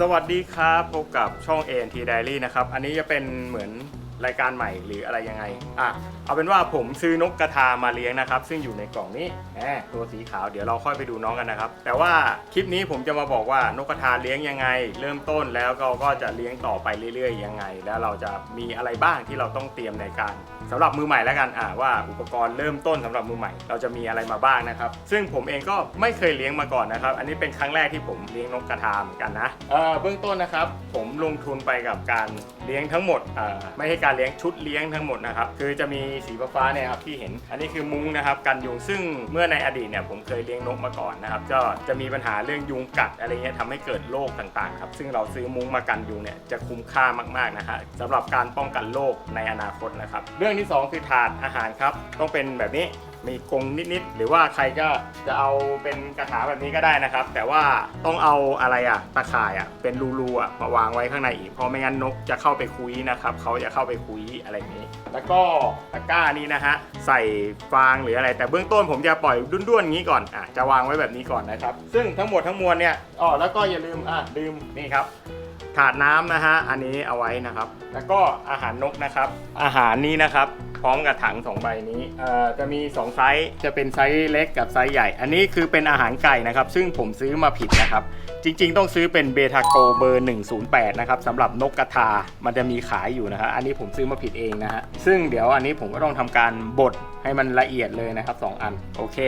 สวัสดีครับ พบกับช่อง ANT Diary นะครับ อันนี้จะเป็นเหมือน รายการใหม่หรืออะไรยังไงอะเอาเป็นว่าผมซื้อนกกระทามาเลี้ยงนะครับ ซึ่งอยู่ในกล่องนี้แหมตัวสีขาวเดี๋ยวเราค่อยไปดูน้องกันนะครับ แต่ว่าคลิปนี้ผมจะมาบอกว่านกกระทาเลี้ยงยังไง เริ่มต้นแล้วก็ก็จะเลี้ยงต่อไปเรื่อยๆยังไง แล้วเราจะมีอะไรบ้างที่เราต้องเตรียมในการสำหรับมือใหม่แล้วกันอ่าว่าอุปกรณ์เริ่มต้นสำหรับมือใหม่ เราจะมีอะไรมาบ้างนะครับ ซึ่งผมเองก็ไม่เคยเลี้ยงมาก่อนนะครับ อันนี้เป็นครั้งแรกที่ผมเลี้ยงนกกระทาเหมือนกันนะเออเบื้องต้นนะครับ ผมลงทุนไปกับการเลี้ยงทั้งหมดอ่อไม่ใช่การเลี้ยงชุดเลี้ยงทั้งหมดนะครับคือจะมีสีฟ้าเนี่ยครับที่เห็น อันนี้คือมุ้งนะครับกันยุงซึ่งเมื่อในอดีตเนี่ยผมเคยเลี้ยงนกมาก่อนนะครับก็จะมีปัญหาเรื่องยุงกัดอะไรเงี้ยทำให้เกิดโรคต่างๆครับซึ่งเราซื้อมุ้งมากันยุงเนี่ยจะคุ้มค่ามากๆนะฮะสำหรับการป้องกันโรคในอนาคตนะครับเรื่องที่สองคือถาดอาหารครับต้องเป็นแบบนี้ มีกรงนิดๆหรือว่าใครก็จะเอาเป็นกระถาแบบนี้ก็ได้นะครับ แต่ว่าต้องเอาอะไรอะตะข่ายอะเป็นรูๆอะมาวางไว้ข้างในอีกเพราะไม่งั้นนกจะเข้าไปคุยนะครับเขาจะเข้าไปคุยอะไรอย่างนี้ แล้วก็ตะกร้านี้นะฮะใส่ฟางหรืออะไร แต่เบื้องต้นผมจะปล่อยด้วนๆอย่างนี้ก่อนอะจะวางไว้แบบนี้ก่อนนะครับ ซึ่งทั้งหมดทั้งมวลเนี่ยอ๋อแล้วก็อย่าลืมอะลืมนี่ครับถาดน้ำนะฮะ อันนี้เอาไว้นะครับ แล้วก็อาหารนกนะครับ อาหารนี้นะครับ ร้อมกับถัง2ใบนี้เอ่อจะมี2ไซส์จะเป็นไซส์เล็กกับไซส์ใหญ่ อันนี้คือเป็นอาหารไก่นะครับ ซึ่งผมซื้อมาผิดนะครับ จริงๆ ต้องซื้อเป็นเบทาโกเบอร์ 108 นะครับสำหรับนกกระทา มันจะมีขายอยู่นะครับอันนี้ผมซื้อมาผิดเองนะฮะซึ่งเดี๋ยวอันนี้ผมก็ต้องทำการบดให้มันละเอียดเลยนะครับ 2 อันโอเค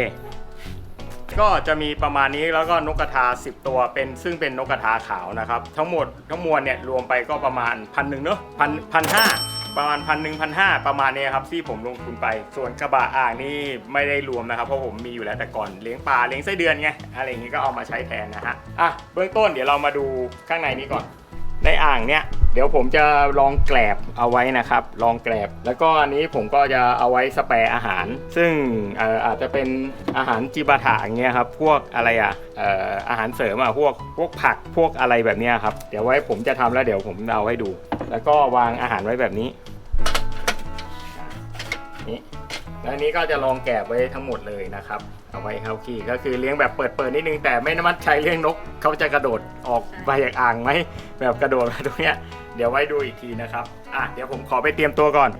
ก็จะมีประมาณนี้แล้วก็นกกระทา 10 ตัวเป็นซึ่งเป็นนกกระทาขาวนะครับ ทั้งหมดทั้งมวลเนี่ยรวมไปก็ประมาณพันหนึ่งเนอะพันพันห้า ประมาณพันหนึ่งพันห้าประมาณนี้ครับที่ผมลงทุนไป ส่วนกระบะอ่างนี่ไม่ได้รวมนะครับเพราะผมมีอยู่แล้วแต่ก่อนเลี้ยงปลาเลี้ยงไส้เดือนไงอะไรอย่างนี้ก็เอามาใช้แทนนะฮะอะเบื้องต้นเดี๋ยวเรามาดูข้างในนี้ก่อน ในอ่างเนี่ยเดี๋ยวผมจะลองแกลบเอาไว้นะครับ ลองแกลบ แล้วก็อันนี้ผมก็จะเอาไว้สแปรอาหาร ซึ่งเอ่อาจจะเป็นอาหารจิบาถะอย่างเงี้ยครับ พวกอะไรอะเอ่อาหารเสริมอะพวกพวกผักพวกอะไรแบบเนี้ยครับ เดี๋ยวไว้ผมจะทำแล้วเดี๋ยวผมเอาให้ดู แล้วก็วางอาหารไว้แบบนี้นี่แล้วนี้ก็จะลองแกะไว้ทั้งหมดเลยนะครับ เอาไว้เข้าขี้ก็คือเลี้ยงแบบเปิดเปิดๆนิดนึงแต่ไม่นมัดใช้เลี้ยงนกเขาจะกระโดดออกไปจากอ่างไหมแบบกระโดดมาตรงเนี้ยเดี๋ยวไว้ดูอีกทีนะครับอะเดี๋ยวผมขอไปเตรียมตัวก่อน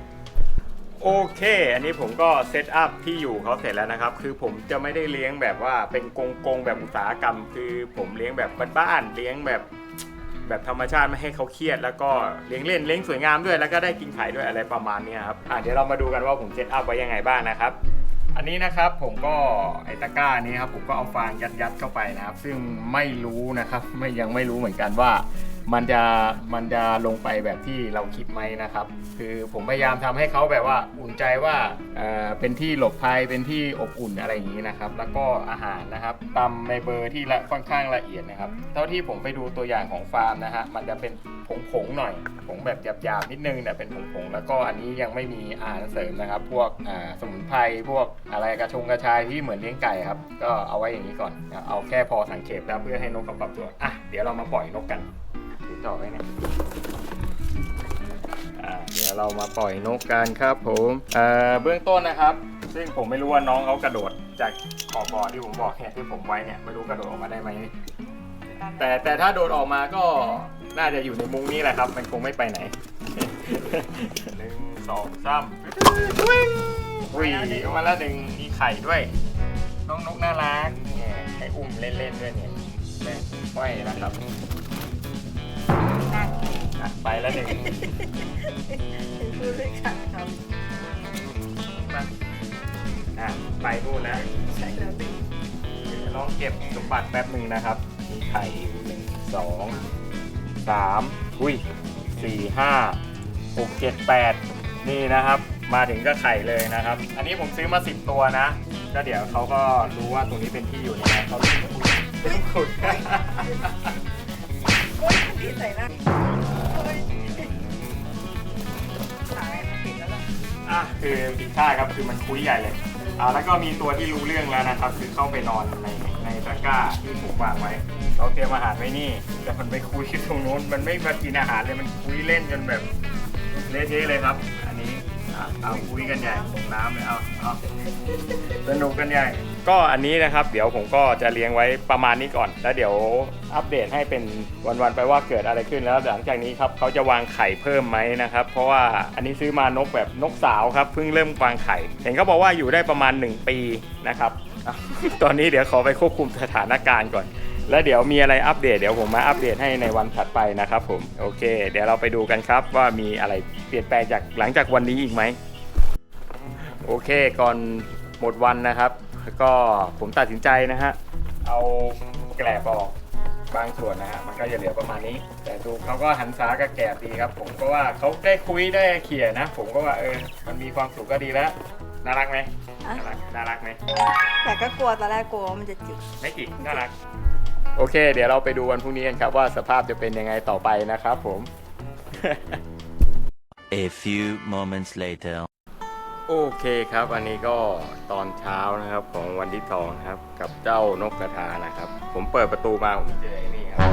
โอเค อันนี้ผมก็เซตอัพที่อยู่เขาเสร็จแล้วนะครับ คือผมจะไม่ได้เลี้ยงแบบว่าเป็นกงกงแบบอุตสาหกรรม คือผมเลี้ยงแบบบ้านๆเลี้ยงแบบ แบบธรรมชาติไม่ให้เขาเครียด แล้วก็เลี้ยงเล่นเลี้ยงสวยงามด้วยแล้วก็ได้กินไข่ด้วยอะไรประมาณนี้ครับอะเดี๋ยวเรามาดูกันว่าผมเซตอัพไว้ยังไงบ้างนะครับอันนี้นะครับผมก็ไอตะก้านี้ครับผมก็เอาฟางยัดยัดๆเข้าไปนะครับ ซึ่งไม่รู้นะครับไม่ยังไม่รู้เหมือนกันว่า มันจะมันจะลงไปแบบที่เราคิดไหมนะครับ คือผมพยายามทำให้เขาแบบว่าอุ่นใจว่าเออเป็นที่หลบภัยเป็นที่อบอุ่นอะไรอย่างนี้นะครับ แล้วก็อาหารนะครับตำในเบอร์ที่ละค่อนข้างละเอียดนะครับ เท่าที่ผมไปดูตัวอย่างของฟาร์มนะฮะมันจะเป็นผงๆหน่อยผงแบบหยาบๆนิดนึงแต่เป็นผงๆแล้วก็อันนี้ยังไม่มีอาหารเสริมนะครับ พวกสมุนไพรพวกอะไรกระชงกระชายที่เหมือนเลี้ยงไก่ครับ ก็เอาไว้อย่างนี้ก่อน เอาแค่พอสังเกตแล้วเพื่อให้นกเขาปรับตัวอะเดี๋ยวเรามาปล่อยนกกัน ถือต่อไว้นะอ่าเดี๋ยวเรามาปล่อยนกกันครับผมเอ่อเบื้องต้นนะครับ ซึ่งผมไม่รู้ว่าน้องเขากระโดดจากขอบบ่อที่ผมบอกเนี่ยที่ผมไว้เนี่ยไม่รู้กระโดดออกมาได้ไหมแต่แต่ถ้าโดดออกมาก็น่าจะอยู่ในมุ้งนี้แหละครับ มันคงไม่ไปไหนหนึ่งสองสามอุ้ยออกมาแล้วหนึ่งมีไข่ด้วย น้องนกน่ารักเนี่ยให้อุ้มเล่นๆด้วยเนี่ยแม่ไว้นะครับ อะไปแล้วหนึ่งคือด้วยกันครับมาอะไปนู่นแล้วใช่แล้วพี่เดี๋ยวลองเก็บสมบัติแป๊บหนึ่งนะครับ มีไข่อยู่หนึ่งสองสามอุ้ยสี่ห้าหกเจ็ดแปดนี่นะครับ มาถึงก็ไข่เลยนะครับ อันนี้ผมซื้อมาสิบตัวนะก็เดี๋ยวเขาก็รู้ว่าตรงนี้เป็นที่อยู่ยังไงเขาต้องขุดต้องขุด โอ๊ยพี่ใส่หน้า อะคือผิดท่าครับคือมันคุยใหญ่เลยอ่าแล้วก็มีตัวที่รู้เรื่องแล้วนะครับ คือเข้าไปนอนในในตะกร้าที่ผมวางไว้ เราเตรียมอาหารไว้นี่ แต่มันไปคุยตรงนู้นมันไม่มากินอาหารเลยมันคุยเล่นจนแบบเละเทะเลยครับ อันนี้อะเอาคุยกันใหญ่ลงน้ำเลยเอาเอาสนุกกันใหญ่ ก็อันนี้นะครับเดี๋ยวผมก็จะเลี้ยงไว้ประมาณนี้ก่อน แล้วเดี๋ยวอัปเดตให้เป็นวันๆไปว่าเกิดอะไรขึ้นแล้วหลังจากนี้ครับเขาจะวางไข่เพิ่มไหมนะครับ เพราะว่าอันนี้ซื้อมานกแบบนกสาวครับเพิ่งเริ่มวางไข่เห็นเขาบอกว่าอยู่ได้ประมาณ 1 ปีนะครับตอนนี้เดี๋ยวขอไปควบคุมสถานการณ์ก่อน แล้วเดี๋ยวมีอะไรอัปเดตเดี๋ยวผมมาอัปเดตให้ในวันถัดไปนะครับผมโอเค เดี๋ยวเราไปดูกันครับว่ามีอะไรเปลี่ยนแปลงจากหลังจากวันนี้อีกไหมโอเคก่อนหมดวันนะครับ ก็ผมตัดสินใจนะฮะ เอาแกลบออกบางส่วนนะฮะ มันก็จะเหลือประมาณนี้ แต่ดูเขาก็หันษากับแกลบดีครับ ผมก็ว่าเขาได้คุยได้เขี่ยนะ ผมก็ว่าเออ มันมีความสุขก็ดีแล้ว น่ารักไหมอะน่ารัก น่ารักไหม แต่ก็กลัวตอนแรกกลัวว่ามันจะจิก ไม่จิกน่ารัก โอเค เดี๋ยวเราไปดูวันพรุ่งนี้กันครับว่าสภาพจะเป็นยังไงต่อไปนะครับผม A few moments later. โอเคครับ อันนี้ก็ตอนเช้านะครับของวันที่สองนะครับ กับเจ้านกกระทานะครับ ผมเปิดประตูมาผมเจอไอ้นี่ครับ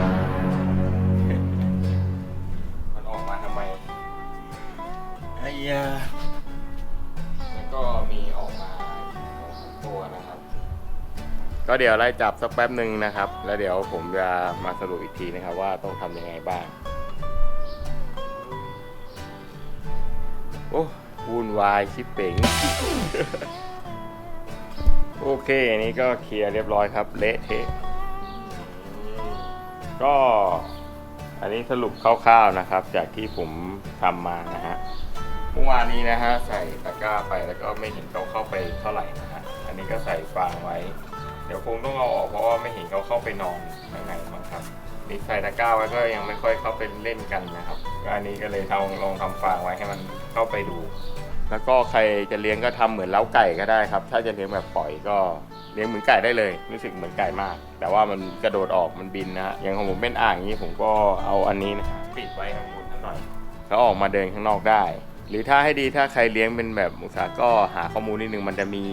มันออกมาทำไมไอ้ยาแล้วก็มีออกมาสองตัวนะครับ ก็เดี๋ยวไล่จับสักแป๊บหนึ่งนะครับ แล้วเดี๋ยวผมจะมาสรุปอีกทีนะครับว่าต้องทำยังไงบ้าง โอ้ วุ่นวายชิปเป๋งโอเคอันนี้ก็เคลียร์เรียบร้อยครับ เละเทะก็อันนี้สรุปคร่าวๆนะครับ จากที่ผมทำมานะฮะเมื่อวานนี้นะฮะใส่ตะกร้าไปแล้วก็ไม่เห็นเขาเข้าไปเท่าไหร่นะฮะอันนี้ก็ใส่ฟางไว้ เดี๋ยวคงต้องเอาออกเพราะว่าไม่เห็นเขาเข้าไปนอนข้างในมั้งครับนี่ใส่ตะกร้าไว้ก็ยังไม่ค่อยเข้าไปเล่นกันนะครับอันนี้ก็เลยทำลองทำฟางไว้ให้มันเข้าไปดู แล้วก็ใครจะเลี้ยงก็ทำเหมือนเล้าไก่ก็ได้ครับ ถ้าจะเลี้ยงแบบปล่อยก็เลี้ยงเหมือนไก่ได้เลย รู้สึกเหมือนไก่มาก แต่ว่ามันกระโดดออกมันบินนะฮะอย่างของผมเป็นอ่างนี้ผมก็เอาอันนี้นะปิดไว้ข้างบนนิดหน่อยแล้วออกมาเดินข้างนอกได้ หรือถ้าให้ดีถ้าใครเลี้ยงเป็นแบบอุตสาหก็หาข้อมูลนิดนึงมันจะมี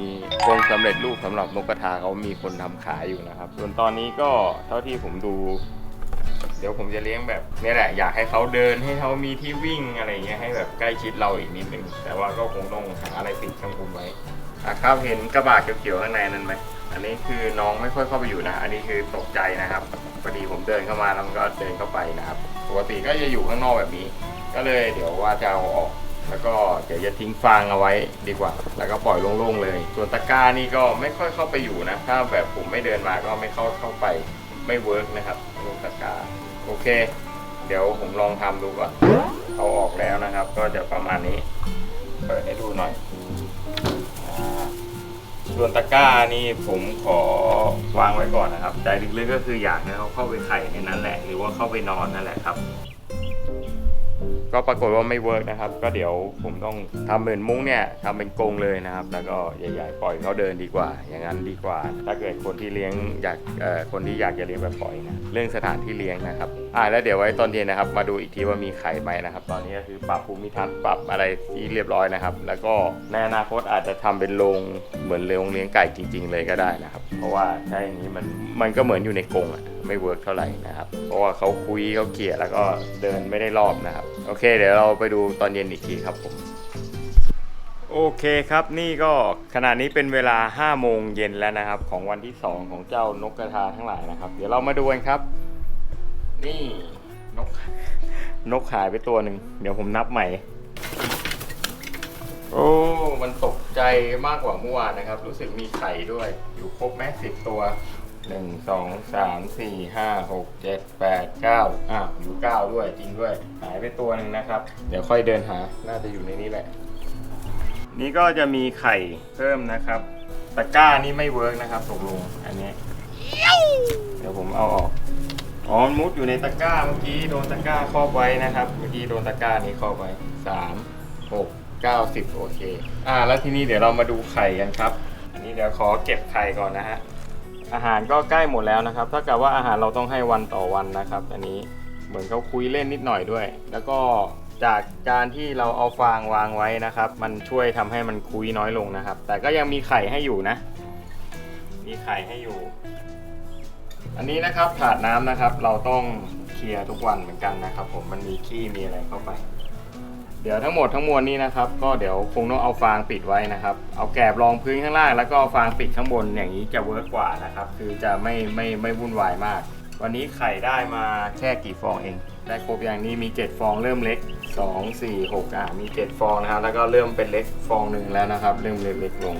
กรงสำเร็จรูปสำหรับนกกระทาเขามีคนทำขายอยู่นะครับ ส่วนตอนนี้ก็เท่าที่ผมดู เดี๋ยวผมจะเลี้ยงแบบนี่แหละอยากให้เขาเดินให้เขามีที่วิ่งอะไรเงี้ยให้แบบใกล้ชิดเราอีกนิดนึงแต่ว่าก็คงต้องหาอะไรติดข้างบนไว้อะครับเห็นกระบะเขียวๆข้างในนั้นไหมอันนี้คือน้องไม่ค่อยเข้าไปอยู่นะ อันนี้คือตกใจนะครับพอดีผมเดินเข้ามาแล้วมันก็เดินเข้าไปนะครับปกติก็จะอยู่ข้างนอกแบบนี้ ก็เลยเดี๋ยวว่าจะเอาออกแล้วก็เดี๋ยวจะทิ้งฟางเอาไว้ดีกว่า แล้วก็ปล่อยโล่งๆเลย ส่วนตะกร้านี่ก็ไม่ค่อยเข้าไปอยู่นะ ถ้าแบบผมไม่เดินมาก็ไม่เข้าเข้าไปไม่เวิร์กนะครับลงตะกร้า โอเค เดี๋ยวผมลองทำดูก่อน เอาออกแล้วนะครับ ก็จะประมาณนี้ เปิดให้ดูหน่อย ส่วนตะกร้านี่ผมขอวางไว้ก่อนนะครับ ใจลึกๆก็คืออยากให้เขาเข้าไปไข่ในนั้นแหละ หรือว่าเข้าไปนอนนั่นแหละครับ ก็ปรากฏว่าไม่เวิร์กนะครับ ก็เดี๋ยวผมต้องทำเหมือนมุ้งเนี่ยทำเป็นกรงเลยนะครับ แล้วก็ใหญ่ๆปล่อยเขาเดินดีกว่า อย่างนั้นดีกว่า ถ้าเกิดคนที่เลี้ยงอยากคนที่อยากจะเลี้ยงแบบปล่อยนะเรื่องสถานที่เลี้ยงนะครับอ่าแล้วเดี๋ยวไว้ตอนเย็นนะครับ มาดูอีกทีว่ามีไข่ไหมนะครับ ตอนนี้ก็คือปรับภูมิทัศน์ปรับอะไรที่เรียบร้อยนะครับ แล้วก็ในอนาคตอาจจะทำเป็นโรงเหมือนโรงเลี้ยงไก่จริง ๆ เลยก็ได้นะครับ เพราะว่าถ้าอย่างนี้มันมันก็เหมือนอยู่ในกรงอะ ไม่เวิร์กเท่าไหร่นะครับ เพราะว่าเขาคุยเขาเกลี่ยแล้วก็เดินไม่ได้รอบนะครับ โอเค เดี๋ยวเราไปดูตอนเย็นอีกทีครับผมโอเคครับนี่ก็ขณะนี้เป็นเวลา 5 โมงเย็นแล้วนะครับ ของวันที่ 2 ของเจ้านกกระทาทั้งหลายนะครับ เดี๋ยวเรามาดูกันครับ นี่นก นกหายไปตัวหนึ่งเดี๋ยวผมนับใหม่ โอ้มันตกใจมากกว่าเมื่อวานนะครับ รู้สึกมีไข่ด้วย อยู่ครบแม่สิบตัว หนึ่งสองสามสี่ห้าหกเจ็ดแปดเก้าอะอยู่เก้าด้วยจริงด้วย หายไปตัวหนึ่งนะครับ เดี๋ยวค่อยเดินหา น่าจะอยู่ในนี้แหละ นี่ก็จะมีไข่เพิ่มนะครับตะกร้านี่ไม่เวิร์กนะครับตกลงอันนี้ เดี๋ยวผมเอาออก อ๋อมุดอยู่ในตะกร้าเมื่อกี้โดนตะกร้าครอบไว้นะครับ เมื่อกี้โดนตะกร้านี้ครอบไว้สามหกเก้าสิบโอเค อ่า แล้วทีนี้เดี๋ยวเรามาดูไข่กันครับ อันนี้เดี๋ยวขอเก็บไข่ก่อนนะฮะ อาหารก็ใกล้หมดแล้วนะครับ ถ้ากับว่าอาหารเราต้องให้วันต่อวันนะครับ อันนี้เหมือนเขาคุยเล่นนิดหน่อยด้วย แล้วก็จากการที่เราเอาฟางวางไว้นะครับ มันช่วยทำให้มันคุยน้อยลงนะครับ แต่ก็ยังมีไข่ให้อยู่นะ มีไข่ให้อยู่ อันนี้นะครับถาดน้ำนะครับ เราต้องเคลียร์ทุกวันเหมือนกันนะครับ ผมมันมีขี้มีอะไรเข้าไป เดี๋ยวทั้งหมดทั้งมวลนี้นะครับ ก็เดี๋ยวคงต้องเอาฟางปิดไว้นะครับ เอาแกบรองพื้นข้างล่าง แล้วก็เอาฟางปิดข้างบนอย่างนี้จะเวิร์กกว่านะครับ คือจะไม่ไม่ไม่วุ่นวายมาก วันนี้ไข่ได้มาแค่กี่ฟองเอง ได้ครบอย่างนี้มี 7 ฟองเริ่มเล็ก 2 4 6อะมี 7 ฟองนะครับแล้วก็เริ่มเป็นเล็กฟองหนึ่งแล้วนะครับ เริ่มเล็กๆลง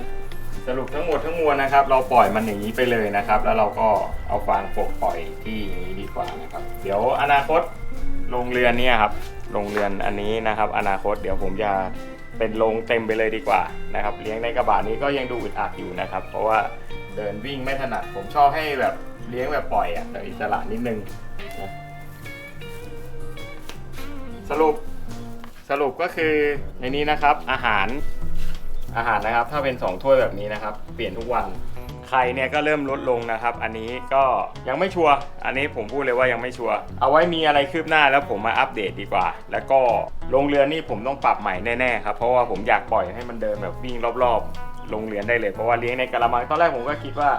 สรุปทั้งหมดทั้งมวลนะครับ เราปล่อยมันอย่างนี้ไปเลยนะครับ แล้วเราก็เอาฟางปลดปล่อยที่นี้ดีกว่านะครับ เดี๋ยวอนาคตโรงเรือนเนี่ยครับ โรงเรือนอันนี้นะครับ อนาคตเดี๋ยวผมจะเป็นโรงเต็มไปเลยดีกว่านะครับ เลี้ยงในกระบะนี้ก็ยังดูอึดอัดอยู่นะครับ เพราะว่าเดินวิ่งไม่ถนัด ผมชอบให้แบบเลี้ยงแบบปล่อยอะแต่อิสระนิดนึงนะสรุปสรุปก็คือในนี้นะครับอาหารอาหารนะครับ ถ้าเป็น2ถ้วยแบบนี้นะครับ เปลี่ยนทุกวัน ไทยเนี่ยก็เริ่มลดลงนะครับ อันนี้ก็ยังไม่ชัวร์อันนี้ผมพูดเลยว่ายังไม่ชัวร์เอาไว้มีอะไรคืบหน้าแล้วผมมาอัปเดตดีกว่า แล้วก็โรงเรือนนี่ผมต้องปรับใหม่แน่ๆครับเพราะว่าผมอยากปล่อยให้มันเดินแบบวิ่งรอบๆโรงเรือนได้เลยเพราะว่าเลี้ยงในกระมังตอนแรกผมก็คิดว่า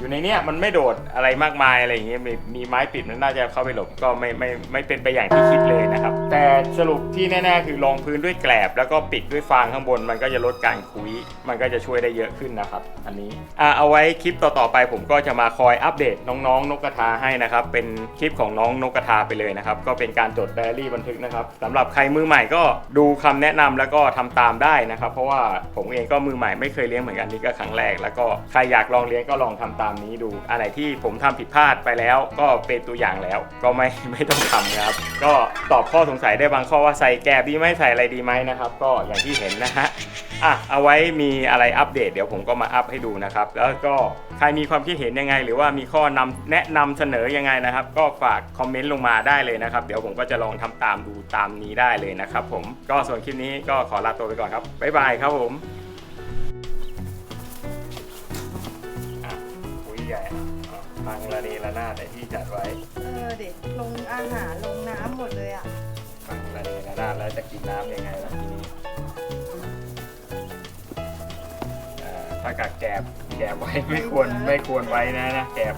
อยู่ในเนี้ยมันไม่โดดอะไรมากมายอะไรอย่างเงี้ยมีมีไม้ปิดมันน่าจะเข้าไปหลบก็ไม่ไม่ไม่เป็นไปอย่างที่คิดเลยนะครับ แต่สรุปที่แน่ๆคือรองพื้นด้วยแกลบ แล้วก็ปิดด้วยฟางข้างบน มันก็จะลดการคุย มันก็จะช่วยได้เยอะขึ้นนะครับ อันนี้อะเอาไว้คลิปต่อๆไป ผมก็จะมาคอยอัปเดตน้องๆ นกกระทาให้นะครับ เป็นคลิปของน้องนกกระทาไปเลยนะครับก็เป็นการจดไดอารี่บันทึกนะครับสำหรับใครมือใหม่ก็ดูคำแนะนำแล้วก็ทำตามได้นะครับ เพราะว่าผมเองก็มือใหม่ไม่เคยเลี้ยงเหมือนกันนี่ก็ครั้งแรก แล้วก็ใครอยากลองเลี้ยงก็ลองทำตามนี้ดู อะไรที่ผมทำผิดพลาดไปแล้ว ก็เป็นตัวอย่างแล้ว ก็ไม่ไม่ต้องทำนะครับ ก็ตอบข้อสงสัยได้บางข้อว่าใส่แกบดีไหมใส่อะไรดีไหมนะครับ ก็อย่างที่เห็นนะฮะอะเอาไว้มีอะไรอัปเดตเดี๋ยวผมก็มาอัปให้ดูนะครับ แล้วก็ใครมีความคิดเห็นยังไง หรือว่ามีข้อนำแนะนำเสนอยังไงนะครับ ก็ฝากคอมเมนต์ลงมาได้เลยนะครับ เดี๋ยวผมก็จะลองทำตามดูตามนี้ได้เลยนะครับผมก็ส่วนคลิปนี้ก็ขอลาตัวไปก่อนครับบ๊ายบายครับผม ใหญ่ฟังระเนระนาดในที่จัดไว้เออเด็กลงอาหารลงน้ำหมดเลยอะฟังระเนระนาดแล้วจะกินน้ำยังไงล่ะทีนี้ถ้ากักแกบแกบไว้ไม่ควรไม่ควรไว้นะนะแกบ